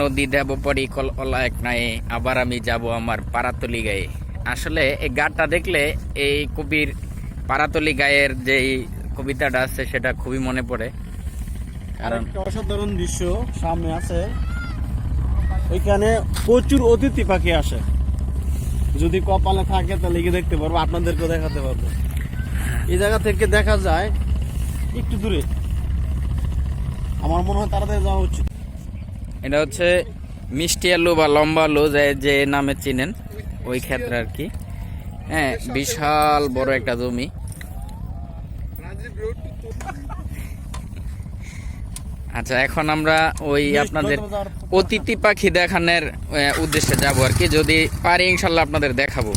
নদী দেব পরি কলা এক নাই? আবার আমি যাব আমার পারাতলি গায়ে। আসলে এই গানটা দেখলে এই কবির পারাতলি গায়ের যে কবিতাটা আছে সেটা খুবই মনে পড়ে। কারণ অসাধারণ দৃশ্য সামনে আছে। ওইখানে প্রচুর অতিথি পাখি আসে। যদি কপালে থাকে তাহলে গিয়ে দেখতে পারব, আপনাদেরকেও দেখাতে পারব। এই জায়গা থেকে দেখা যায়, একটু দূরে। আমার মনে হয় তাড়াতাড়ি যাওয়া উচিত। এটা হচ্ছে মিষ্টি আলু বা লম্বা আলু, যে নামে চিনেন, ওই ক্ষেত্রে আর কি। হ্যাঁ বিশাল বড় একটা জমি। আচ্ছা এখন আমরা ওই আপনাদের অতিথি পাখি দেখানোর উদ্দেশ্যে যাব আর কি। যদি পারি, ইনশাল্লাহ আপনাদের দেখাবো।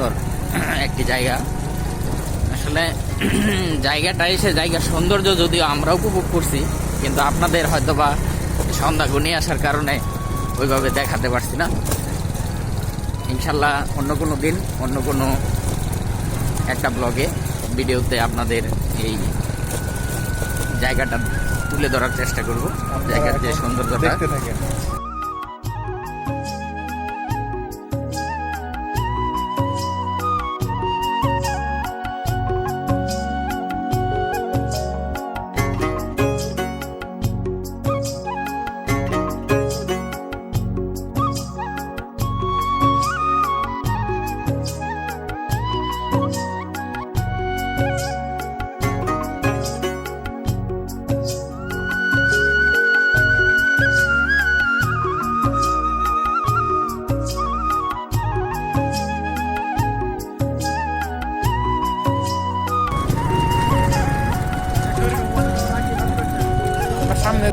সুন্দর একটি জায়গা। আসলে জায়গাটা এসে জায়গার সৌন্দর্য যদিও আমরা উপভোগ করছি, কিন্তু আপনাদের হয়তো বা সন্ধ্যা ঘনিয়ে আসার কারণে ওইভাবে দেখাতে পারছি না। ইনশাল্লাহ অন্য কোনো দিন, অন্য কোনো একটা ব্লগে, ভিডিওতে আপনাদের এই জায়গাটা তুলে ধরার চেষ্টা করব, জায়গার যে সৌন্দর্যটা। সামনে।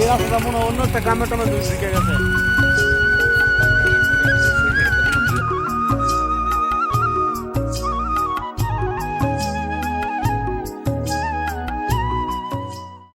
এই রাস্তাটা মনে হয় অন্য একটা গ্রামে টামে গেছে।